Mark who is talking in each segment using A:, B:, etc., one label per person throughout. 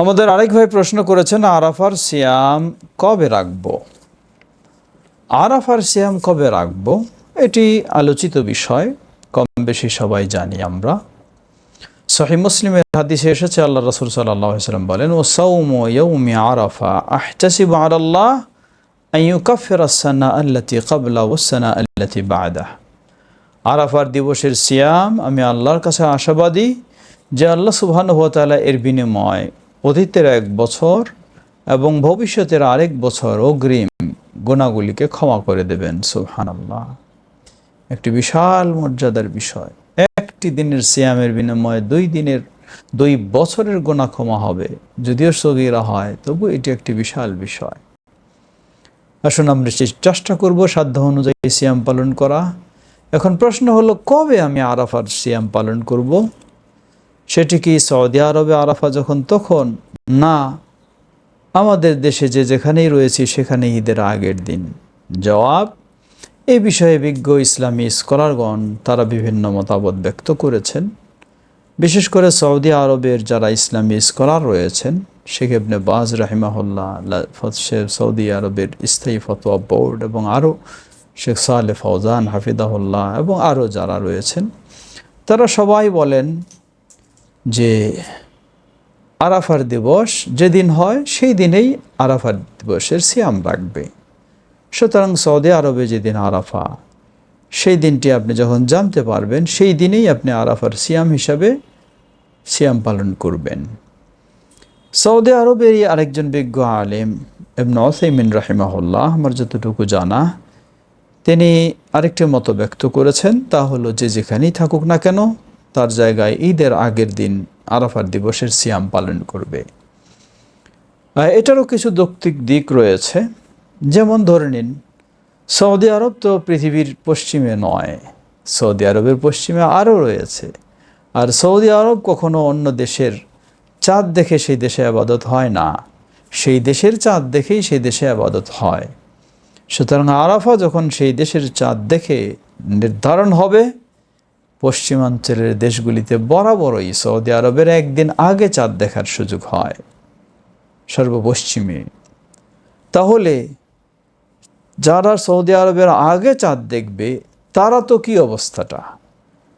A: আমাদের আরেক ভাই প্রশ্ন করেছেন, আরাফার সিয়াম কবে রাখব? আরাফার সিয়াম কবে রাখব? এটি আলোচিত বিষয় কম বেশি সবাই জানি আমরা। সহি মুসলিমের হাদিসে এসেছে আল্লাহ রসুল সাল্লাম বলেন ও সৌম ইয়ৌমি আরাফা, আহতাসিব আল্লাহ আইয়ুকাফির আসানা আল্লাতি কাবলা ওসানা আল্লাতি বাদা আরাফার দিবসের সিয়াম, আমি আল্লাহর কাছে আশাবাদী যে আল্লাহ সুবহানুহতালা এর বিনিময় অতীতের এক বছর এবং ভবিষ্যতের আরেক বছর অগ্রিম গোনাগুলিকে ক্ষমা করে দেবেন সুবহান আল্লাহ একটি বিশাল মর্যাদার বিষয়। একটি দিনের সিয়ামের বিনিময়ে দুই দিনের, দুই বছরের গোনা ক্ষমা হবে, যদিও সগিরা হয়, তবু এটি একটি বিশাল বিষয়। আসুন আমরা চেষ্টা করব সাধ্য অনুযায়ী সিয়াম পালন করা। এখন প্রশ্ন হলো, কবে আমি আরাফার সিয়াম পালন করব? সেটি কি সৌদি আরবে আরাফা যখন, তখন? না। আমাদের দেশে যে যেখানেই রয়েছি সেখানে ঈদের আগের দিন। জবাব? এই বিষয়ে বিজ্ঞ ইসলামী স্কলারগণ তারা বিভিন্ন মতামত ব্যক্ত করেছেন। বিশেষ করে সৌদি আরবের যারা ইসলামী স্কলার রয়েছেন, শেখ ইবনে বাজ রাহিমাহুল্লাহ শেখ সৌদি আরবের স্থায়ী ফতোয়া বোর্ড এবং আরও শেখ সালে ফৌজান হাফিদাহুল্লাহ এবং আরও যারা রয়েছেন, তারা সবাই বলেন যে আরাফার দিবস যেদিন হয়, সেই দিনেই আরাফার দিবসের সিয়াম রাখবে। সুতরাং সৌদি আরবে যেদিন আরাফা, সেই দিনটি আপনি যখন জানতে পারবেন, সেই দিনেই আপনি আরাফার সিয়াম হিসাবে সিয়াম পালন করবেন। সৌদি আরবেরই আরেকজন বিজ্ঞ আলেম এবন ওসাইমিন রাহিমাহুল্লাহ, আমার যতটুকু জানা, তিনি আরেকটি মত ব্যক্ত করেছেন, তা হলো যে যেখানেই থাকুক না কেন তার জায়গায় ঈদের আগের দিন আরাফার দিবসের সিয়াম পালন করবে। এটারও কিছু যৌক্তিক দিক রয়েছে। যেমন ধরে নিন, সৌদি আরব তো পৃথিবীর পশ্চিমে নয়, সৌদি আরবের পশ্চিমে আরও রয়েছে। আর সৌদি আরব কখনো অন্য দেশের চাঁদ দেখে সেই দেশে আবাদত হয় না। সেই দেশের চাঁদ দেখেই সেই দেশে আবাদত হয়। সুতরাং আরাফা যখন সেই দেশের চাঁদ দেখে নির্ধারণ হবে পশ্চিমাঞ্চলের দেশগুলিতে বরাবরই সৌদি আরবের একদিন আগে চাঁদ দেখার সুযোগ হয়, সর্বপশ্চিমে। তাহলে যারা সৌদি আরবের আগে চাঁদ দেখবে, তারা তো কি অবস্থাটা?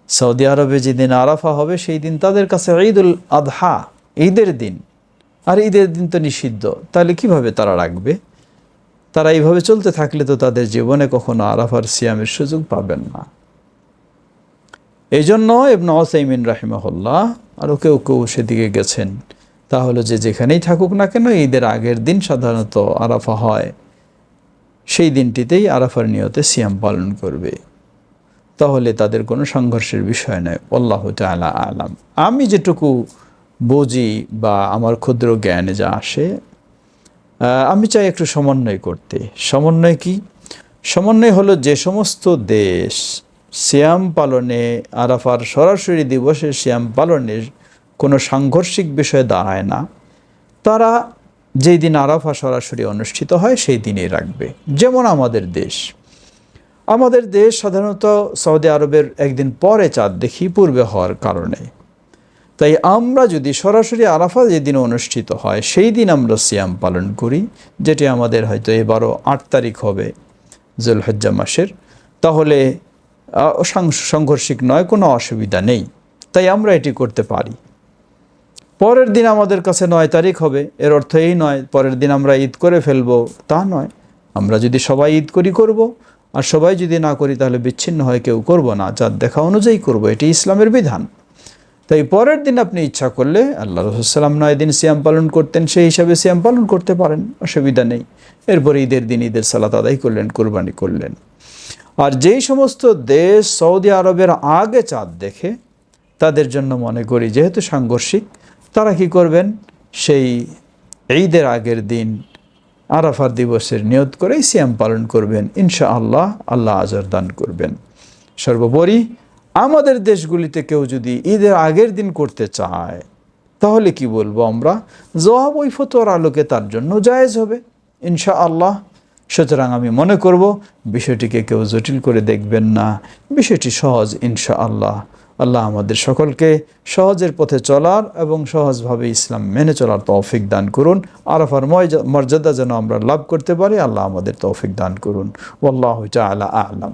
A: সৌদি আরবে যেদিন আরাফা হবে, সেই দিন তাদের কাছে ঈদুল আদহা, ঈদের দিন। আর ঈদের দিন তো নিষিদ্ধ, তাহলে কীভাবে তারা রাখবে? তারা এইভাবে চলতে থাকলে তো তাদের জীবনে কখনো আরাফার সিয়ামের সুযোগ পাবেন না। এই জন্য এবন ওসাইমিন রাহিমাহুল্লাহ আরও কেউ কেউ সেদিকে গেছেন। তাহলে যে যেখানেই থাকুক না কেন ঈদের আগের দিন সাধারণত আরাফা হয়। সেই দিনটিতেই আরাফার নিয়তে সিয়াম পালন করবে। তাহলে তাদের কোনো সংঘর্ষের বিষয় নয়। আল্লাহ তালা আলাম। আমি যেটুকু বুঝি বা আমার ক্ষুদ্র জ্ঞানে যা আসে আমি চাই একটু সমন্বয় করতে। সমন্বয় কি? সমন্বয় হলো যে সমস্ত দেশ শ্যাম পালনে আরাফার সরাসরি দিবসে শ্যাম পালনের কোনো সাংঘর্ষিক বিষয় দাঁড়ায় না। তারা যেই দিন আরাফা সরাসরি অনুষ্ঠিত হয়, সেই দিনেই রাখবে। যেমন আমাদের দেশ। আমাদের দেশ সাধারণত সৌদি আরবের একদিন পরে চাঁদ দেখি, পূর্বে হওয়ার কারণে। তাই আমরা যদি সরাসরি আরাফা যেদিন অনুষ্ঠিত হয়, সেই দিন আমরা সিয়াম পালন করি, যেটি আমাদের হয়তো এবারও আট তারিখ হবে জুলহজ্জা মাসের। তাহলে সাংঘর্ষিক নয়, কোনো অসুবিধা নেই। তাই আমরা এটি করতে পারি। পরের দিন আমাদের কাছে নয় তারিখ হবে। এর অর্থ এই নয়, পরের দিন আমরা ঈদ করে ফেলব। তা নয়। আমরা যদি সবাই ঈদ করি, করব। আর সবাই যদি না করি, তাহলে বিচ্ছিন্ন হয়, কেউ করব না। যার দেখা অনুযায়ী করব। এটি ইসলামের বিধান। তাই পরের দিন আপনি ইচ্ছা করলে আল্লাহ রসুলাম নয় দিন সিয়াম পালন করতেন, সেই হিসাবে সিয়াম পালন করতে পারেন। অসুবিধা নেই। এরপরে ঈদের দিন ঈদের সালাত আদায় করলেন, কোরবানি করলেন। আর যেই সমস্ত দেশ সৌদি আরবের আগে চাঁদ দেখে, তাদের জন্য মনে করি যেহেতু সাংঘর্ষিক, তারা কি করবেন? সেই ঈদের আগের দিন আরাফার দিবসের নিয়ত করেই সিয়াম পালন করবেন। ইনশা আল্লাহ আল্লাহ আজর দান করবেন। সর্বোপরি আমাদের দেশগুলিতে কেউ যদি ঈদের আগের দিন করতে চায়, তাহলে কি বলব আমরা? জবাব ওই ফতোয়ার আলোকে তার জন্য জায়েজ হবে। ইনশা আল্লাহ সুতরাং আমি মনে করব, বিষয়টিকে কেউ জটিল করে দেখবেন না। বিষয়টি সহজ ইনশা আল্লাহ আল্লাহ আমাদের সকলকে সহজের পথে চলার এবং সহজভাবে ইসলাম মেনে চলার তৌফিক দান করুন। আরফার মর্যাদা যেন আমরা লাভ করতে পারি, আল্লাহ আমাদের তৌফিক দান করুন। আল্লাহ আলা আলাম।